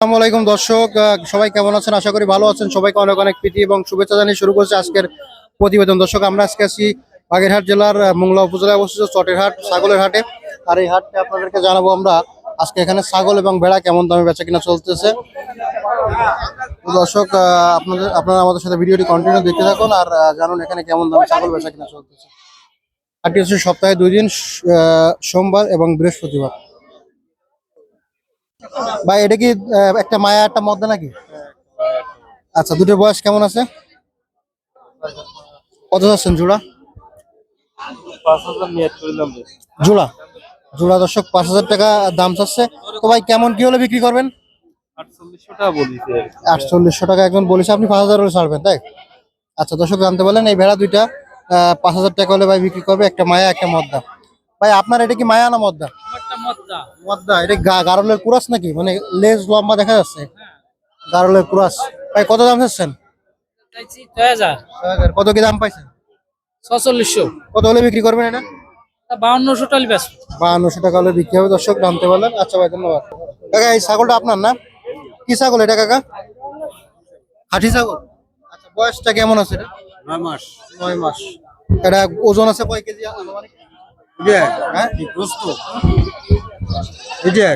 আসসালামু আলাইকুম দর্শক সবাই কেমন আছেন? আশা করি ভালো আছেন। সবাইকে অনেক অনেক প্রীতি এবং শুভেচ্ছা জানিয়ে শুরু করছে আজকের প্রতিবেদন। দর্শক, আমরা আজকে আছি বাগেরহাট জেলার মোংলা উপজেলায় অবস্থিত চটেরহাট, ছাগলের হাটে। আর এই হাটে আপনাদেরকে জানাব আমরা আজকে এখানে ছাগল এবং ভেড়া কেমন দামে বেচা কিনা চলতেছে। দর্শক আপনাদের আপনারা আমাদের সাথে ভিডিওটি কন্টিনিউ দেখতে থাকুন আর জানুন এখানে কেমন দামে ছাগল বেচা কিনা চলতেছে। হাটটি হচ্ছে সপ্তাহে দুই দিন সোমবার এবং বৃহস্পতিবার। ভাই, এটা কি একটা মায়া, একটা মদ্দা নাকি? আচ্ছা দুটোর বয়স কেমন আছে? কত যাচ্ছেন জোড়া? জোড়া। জোড়া দর্শক, পাঁচ হাজার টাকা দাম চাচ্ছে। তো ভাই, কেমন কি হলে বিক্রি করবেন? আটচল্লিশশো টাকা একজন বলেছে, আপনি পাঁচ হাজার হলে ছাড়বেন, তাই? আচ্ছা দর্শক, জানতে বলেন এই ভেড়া দুইটা পাঁচ হাজার টাকা হলে ভাই বিক্রি করবে, একটা মায়া, একটা মদ্দা ভাই, আপনার এটা কি মায়া না মদ্দা মদ্দা। এটা গারলের কুরাস নাকি? মানে লেজ লম্বা দেখা যাচ্ছে। গারলের কুরাস। ভাই কত দাম চাচ্ছেন? কত কি দাম পাইছেন? ছচল্লিশশো। কত হলে বিক্রি করবেন এটা? বাউন্নশো টাকা হলে বিক্রি হবে। দর্শক জানতে পারলেন আচ্ছা ভাই ধন্যবাদ। কাকা এই ছাগলটা আপনার না? কি ছাগল এটা কাকা? হাঠি ছাগল? আচ্ছা বয়সটা কেমন আছে এটা? নয় মাস। নয় মাস। এটা ওজন আছে কয় কেজি? আনুমানিক? হ্যাঁ? এটা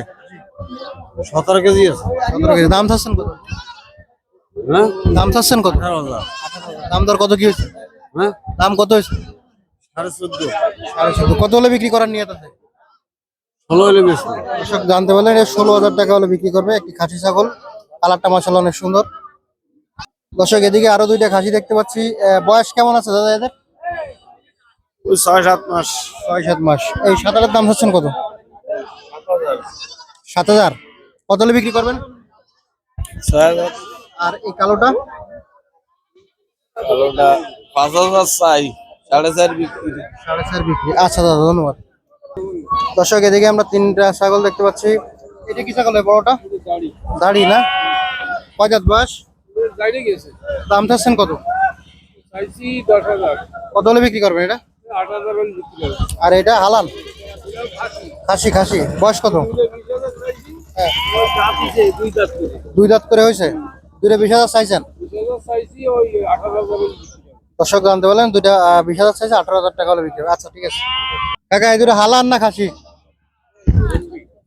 সতেরো কেজি আছে। সতেরো কেজি। দাম চাচ্ছেন কত? হ্যাঁ? দাম চাচ্ছেন কত? দাম দর কত কি হয়েছে? হ্যাঁ? দাম কত হয়েছে? সাড়ে চোদ্দ। সাড়ে চোদ্দ। কত হলে বিক্রি করার আছে ষোলো হলে বেশি। জানতে পারলেন ষোলো হাজার টাকা হলে বিক্রি করবে একটি খাসি ছাগল। কালারটা মাসাল অনেক সুন্দর। দর্শক এদিকে আরও দুইটা খাসি দেখতে পাচ্ছি। বয়স কেমন আছে দাদা এদের? ওই ছয় সাত মাস। ছয় সাত মাস। এই সাঁতারের দাম হচ্ছেন কত? সাত হাজার। কত হলে বিক্রি করবেন? আর এই কালোটা? পাঁচ হাজার চাই সাড়ে চার বিক্রি। সাড়ে চার বিক্রি। আচ্ছা দাদা ধন্যবাদ। দর্শক এদিকে আমরা তিনটা ছাগল দেখতে পাচ্ছি। এটা কি ছাগল বড়টা? দাড়ি না? কয় জাত বয়স? গাড়ি দাম চাচ্ছেন কত? চাইছি দশ হাজার কত হলে বিক্রি করবেন এটা? আট হাজার আর এটা হালাল? খাসি খাসি। বয়স কত? দুই দাঁত করে হয়েছে? দুইটা বিশ হাজার চাইছেন? দর্শক জানতে বলেন দুইটা বিশ হাজার চাইছে, আঠারো হাজার টাকা হলে বিক্রি। আচ্ছা ঠিক আছে। কাকা, এই দুটো হালান না খাসি?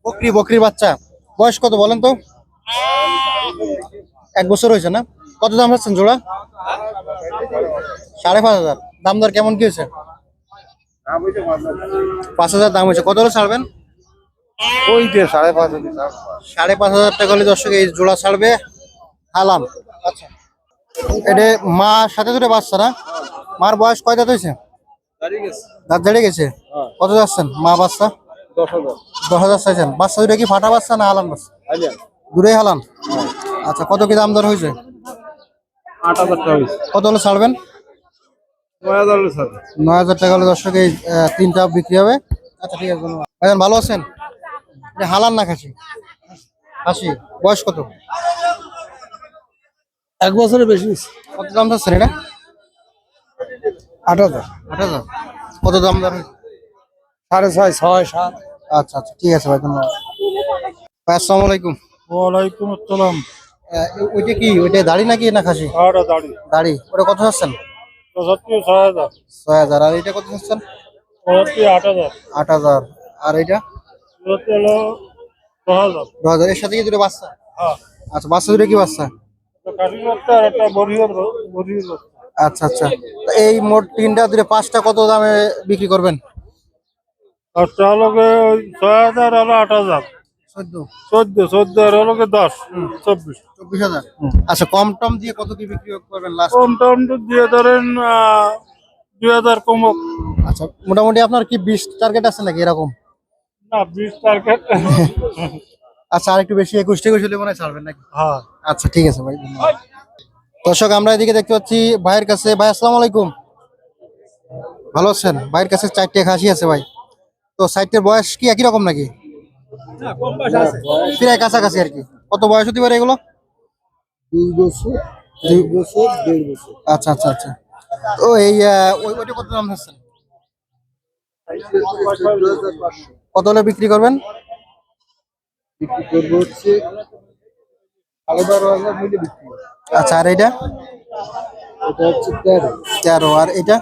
বকরি, বকরির বাচ্চা। বয়স কত বলেন তো? এক বছর হয়েছে না? কত দাম হচ্ছেন জোড়া? সাড়ে পাঁচ হাজার। দাম দর কেমন কি হয়েছে? পাঁচ হাজার। দাম হয়েছে কত হলে ছাড়বেন? ওই যে সাড়ে পাঁচ হাজার সাড়ে পাঁচ হাজার টাকা হলে দর্শক এই জোড়া ছাড়বে। হালাম আচ্ছা। এটা মা সাথে দুটো বাচ্চা না? মার বয়স কয় দাঁত হয়েছে দাঁত ঝেড়ে গেছে? কত যাচ্ছেন? মা বাচ্চা? দশ হাজার। চাইছেন। বাচ্চা দুটো কি ফাটা বাচ্চা না হালান বাচ্চা? দূরেই হালান আচ্ছা কত কি দাম দর হয়েছে কত হলে ছাড়বেন? নয় হাজার টাকা হলে দর্শক এই আহ, তিনটা বিক্রি হবে। আচ্ছা ঠিক আছে ধন্যবাদ। ভালো আছেন? এটা হালান না খাসি? খাসি বয়স কত? এক বছরের বেশি কত দাম চাচ্ছেন এটা? আট হাজার। আট হাজার? কত দাম হয়েছে সাড়ে ছয় ছয় সাত। আচ্ছা আচ্ছা ঠিক আছে ভাই ধন্যবাদ। ভাই আসসালামু আলাইকুম। ওয়ালাইকুম আসসালাম। আহ, ওইটা কি ওইটা দাড়ি নাকি না খাসি? দাড়ি। দাড়ি। ওটা কত চাচ্ছেন? পঁচাত্তর ছয় হাজার। ছয় হাজার। আর এটা কত চাচ্ছেন? পঁচাত্তর আট হাজার। আট হাজার। আর এটা? পঁচাত্তর হলো দশ হাজার। দু হাজার। এর সাথে কি দুটো বাচ্চা? হ্যাঁ। আচ্ছা বাচ্চা দুটো কি বাচ্চা? আর একটা বাচ্চা আচ্ছা আচ্ছা। এই মোট তিনটা দুটো পাঁচটা কত দামে বিক্রি করবেন? চালকে ওই ছয় হাজার হলো আট হাজার। চোদ্দ। চোদ্দ চোদ্দ আর হলো দশ চব্বিশ। চব্বিশ হাজার। আচ্ছা কম টম দিয়ে কত কি বিক্রি করবেন লাস্ট কম টম দিয়ে ধরেন দুই হাজার আচ্ছা মোটামুটি আপনার কি বিশ টার্গেট আছে নাকি এরকম? না বিশ টার্গেট আচ্ছা আর একটু বেশি একুশ হলে মনে হয় ছাড়বেন নাকি? হ্যাঁ। আচ্ছা ঠিক আছে ভাই ধন্যবাদ। দর্শক আমরা এদিকে দেখতে পাচ্ছি ভাইয়ের কাছে। ভাই আসসালামু আলাইকুম। ভালো আছেন? ভাইয়ের কাছে চারটে খাসি আছে ভাই। তো সাইটের বয়স কি একই রকম নাকি? প্রায় কাছাকাছি আর কি। কত বয়স হতে পারে এগুলো? দুই বছর দুই বছর দেড় বছর। আচ্ছা আচ্ছা আচ্ছা। তো এই ওই ওইটা কত দাম হচ্ছেন কত হলে বিক্রি করবেন? বিক্রি করব হচ্ছে সাড়ে বারো হাজার মিলে বিক্রি আচ্ছা আর এটা এটা হচ্ছে তেরো। তেরো আর এটা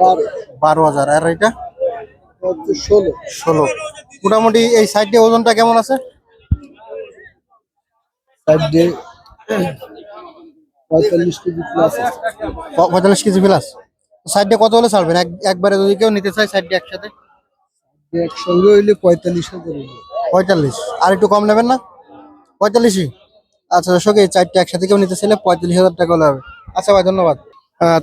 বারো। বারো হাজার। আর এটা ষোলো। ষোলো। মোটামুটি এই সাইডে ওজনটা কেমন আছে? সাইডে পঁয়তাল্লিশ কেজি প্লাস পঁয়তাল্লিশ কেজি প্লাস সাইডে কত হলে ছাড়বেন? এক একবারে যদি কেউ নিতে চায় সাইডে একসাথে? একসঙ্গে হইলে পঁয়তাল্লিশ হাজার পঁয়তাল্লিশ। আর একটু কম নেবেন না? পঁয়তাল্লিশই? আচ্ছা দর্শক এই চারটে একসাথে কেউ নিতে চাইলে পঁয়তাল্লিশ হাজার টাকা হলে হবে। আচ্ছা ভাই ধন্যবাদ।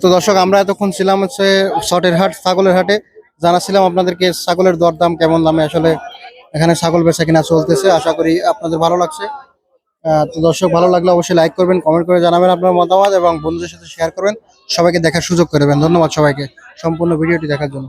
তো দর্শক আমরা এতক্ষণ ছিলাম হচ্ছে শটের হাট ছাগলের হাটে। জানাছিলাম আপনাদেরকে ছাগলের দরদাম কেমন দামে আসলে এখানে ছাগল বেচা কিনা চলতেছে। আশা করি আপনাদের ভালো লাগছে। তো দর্শক, ভালো লাগলে অবশ্যই লাইক করবেন কমেন্ট করে জানাবেন আপনার মতামত এবং বন্ধুদের সাথে শেয়ার করবেন। সবাইকে দেখার সুযোগ করবেন ধন্যবাদ সবাইকে সম্পূর্ণ ভিডিওটি দেখার জন্য।